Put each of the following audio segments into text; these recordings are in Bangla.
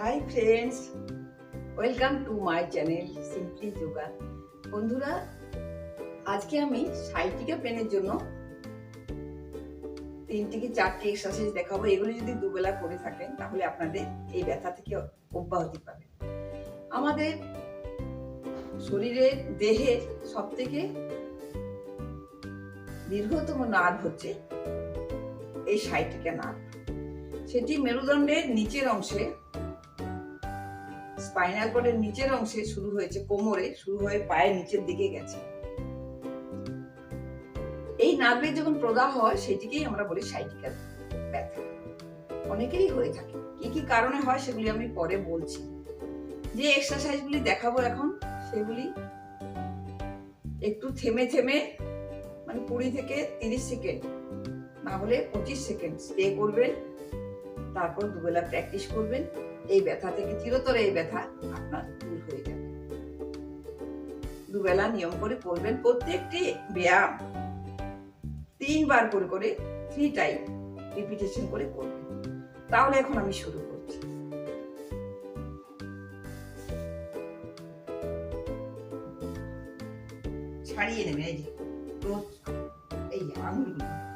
Hi friends welcome to my channel Simply Yoga বন্ধুরা, আজকে আমি সাইটিকা পেনের জন্য তিন থেকে চারটি এক্সারসাইজ দেখাবো। এগুলো যদি দুবেলা করে থাকেন, তাহলে আপনাদের এই ব্যথা থেকে অব্যাহতি পাবে। আমাদের শরীরের দেহের সব থেকে দীর্ঘতম নার্ভ হচ্ছে এই সাইটিকা নার্ভ সেটি মেরুদণ্ডের নিচের অংশে স্পাইনাল কর্ডের নিচের অংশে শুরু হয়েছে, কোমরে শুরু হয়ে পায়ের নিচের দিকে গেছে। এই নার্ভের যখন প্রদাহ হয়, সেটিকেই আমরা বলি সাইটিক্যাল ব্যথা। অনেকেরই হয়ে থাকে। কি কি কারণে হয় সেগুলি আমি পরে বলছি। যে এক্সারসাইজগুলি দেখাবো এখন, সেগুলি একটু থেমে থেমে মানে কুড়ি থেকে তিরিশ সেকেন্ড, না হলে পঁচিশ সেকেন্ড স্টে করবেন, তারপর দুবেলা প্র্যাকটিস করবেন। এই ব্যথা থেকে চিরতরে এই ব্যথা আপনার দূর হয়ে যাবে। দুবেলা নিয়ম করে করবেন প্রত্যেকটি ব্যায়াম। তিনবার করে করে থ্রি টাইম রিপিটেশন করে করবেন। তাহলে এখন আমি শুরু করছি। ছাড়িয়ে নেবেন, এই যে এই আঙুলগুলো।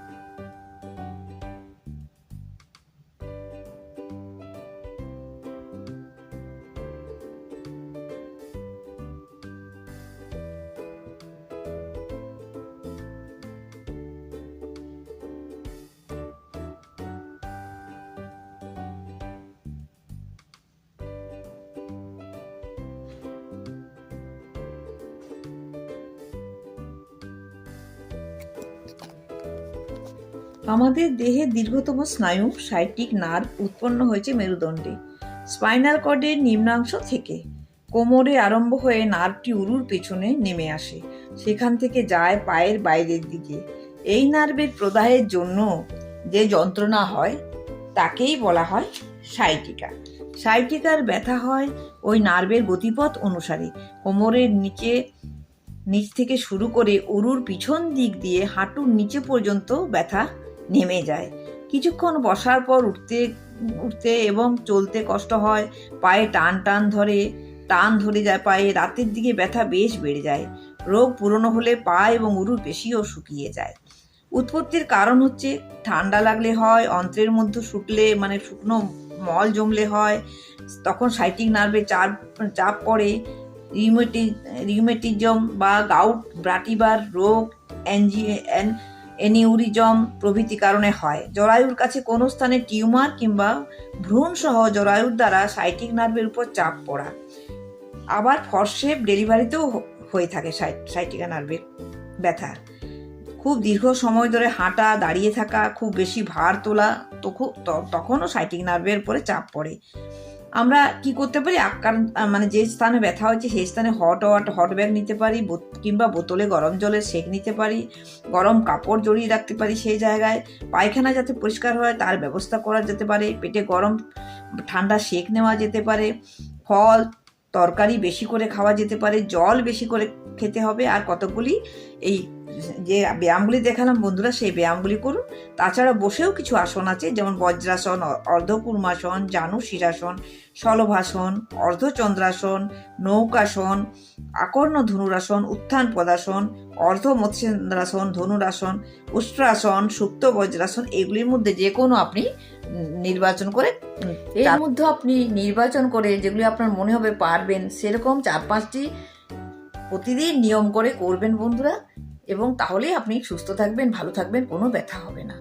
আমাদের দেহের দীর্ঘতম স্নায়ু সাইটিক নার্ভ উৎপন্ন হয়েছে মেরুদণ্ডে। স্পাইনাল কর্ডের নিম্নাংশ থেকে। কোমরে আরম্ভ হয়ে নার্ভটি উরুর পেছনে নেমে আসে। সেখান থেকে যায় পায়ের বাইরের দিকে। এই নার্ভের প্রদাহের জন্য যে যন্ত্রণা হয়, তাকেই বলা হয় সাইটিকা সাইটিকার ব্যথা হয় ওই নার্ভের গতিপথ অনুসারে। কোমরের নিচে, নিচ থেকে শুরু করে উরুর পিছন দিক দিয়ে হাঁটুর নিচে পর্যন্ত ব্যথা নেমে যায়। কিছুক্ষণ বসার পর উঠতে উঠতে এবং চলতে কষ্ট হয়, পায়ে টান টান ধরে টান ধরে যায় পায়ে, রাতের দিকে ব্যথা বেশ বেড়ে যায়। রোগ পুরনো হলে পা এবং উরুর পেশিও শুকিয়ে যায়। উৎপত্তির কারণ হচ্ছে ঠান্ডা লাগলে হয়, অন্ত্রের মধ্যে শুকলে মানে শুকনো মল জমলে হয়, তখন সাইটিক নার্ভে চাপ চাপ পড়ে, রিউমেটি, রিউমেটিজম বা গাউট ব্রাটিবার রোগ অ্যানজি এনিউরিজম প্রভৃতি কারণে হয়। জরায়ুর কাছে কোনো স্থানে টিউমার কিংবা ভ্রূণ সহ জরায়ুর দ্বারা সাইটিক নার্ভের উপর চাপ পড়া। আবার ফর্সেপ ডেলিভারিতেও হয়ে থাকে সাইটিকা নার্ভের ব্যথা। খুব দীর্ঘ সময় ধরে হাঁটা, দাঁড়িয়ে থাকা, খুব বেশি ভার তোলা তখন তখনও সাইটিক নার্ভের উপরে চাপ পড়ে। আমরা কি করতে পারি? আকার মানে যে স্থানে ব্যথা হয়েছে সেই স্থানে হট ওয়াট হট ব্যাগ নিতে পারি কিংবা বোতলে গরম জলের সেক নিতে পারি, গরম কাপড় জড়িয়ে রাখতে পারি সেই জায়গায়। পায়খানা যাতে পরিষ্কার হয়, তার ব্যবস্থা করা যেতে পারে। পেটে গরম, ঠান্ডা সেক নেওয়া যেতে পারে। ফল, তরকারি বেশি করে খাওয়া যেতে পারে। জল বেশি করে খেতে হবে। আর কতগুলি এই যে ব্যায়ামগুলি দেখালাম বন্ধুরা সেই ব্যায়ামগুলি করুন। তাছাড়া বসেও কিছু আসন আছে যেমন বজ্রাসন অর্ধকুর্মাসন জানু শিরাসন শলভাসন অর্ধচন্দ্রাসন নৌকাসন আকর্ণ ধনুরাসন উত্থান পদাসন অর্ধ মৎস্যেন্দ্রাসন ধনুরাসন উষ্ট্রাসন সুপ্ত বজ্রাসন এগুলির মধ্যে যে কোনো আপনি নির্বাচন করে এর মধ্যে আপনি নির্বাচন করে যেগুলি আপনার মনে হবে পারবেন সেরকম চার পাঁচটি প্রতিদিন নিয়ম করে করবেন বন্ধুরা। এবং তাহলেই আপনি সুস্থ থাকবেন ভালো থাকবেন কোনো ব্যথা হবে না।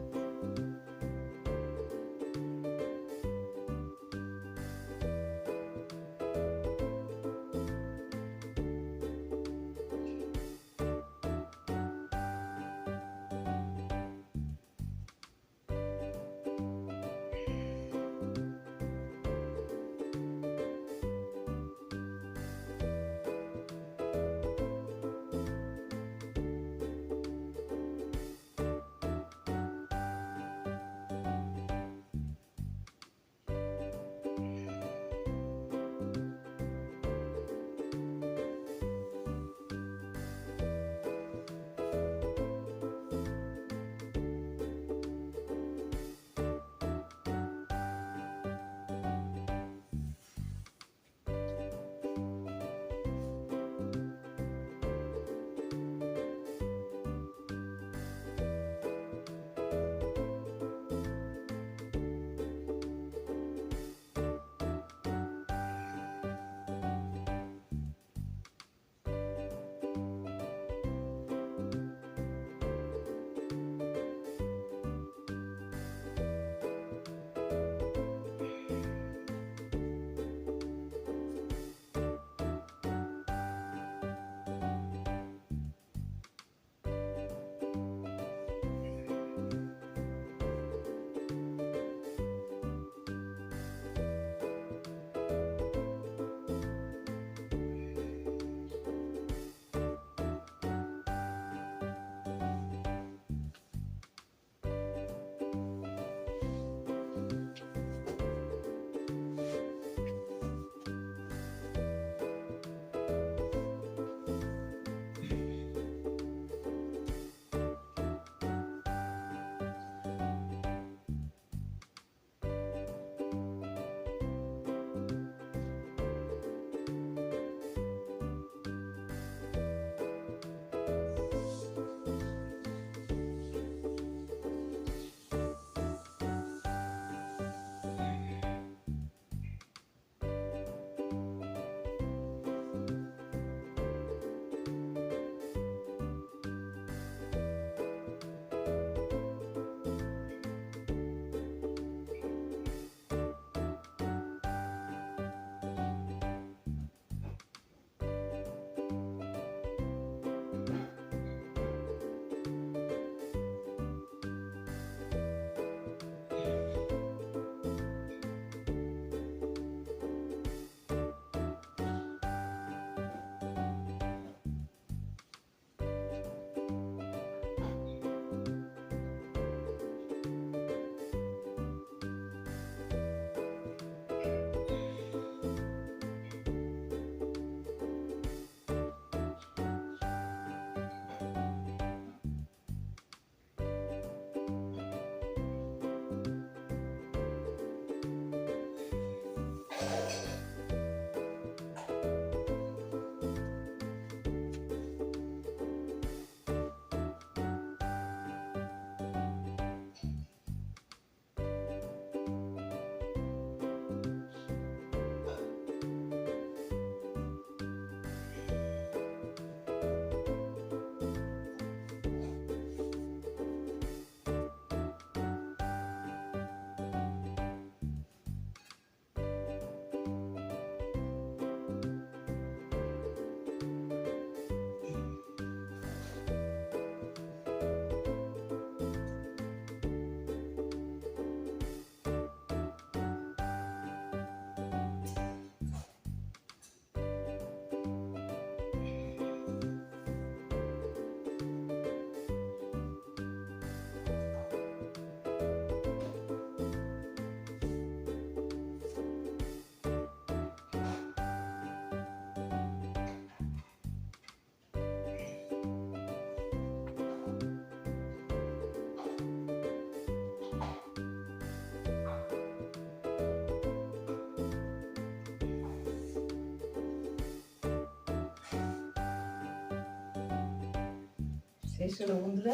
শেষ বন্ধুরা।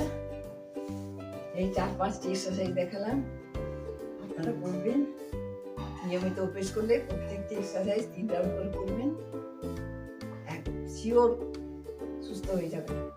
এই চার পাঁচটি এক্সারসাইজ দেখালাম। আপনারা করবেন। নিয়মিত অভ্যেস করলে প্রত্যেকটি এক্সারসাইজ তিন রাউন্ড করে করবেন। এক, শিওর সুস্থ হয়ে যাবেন।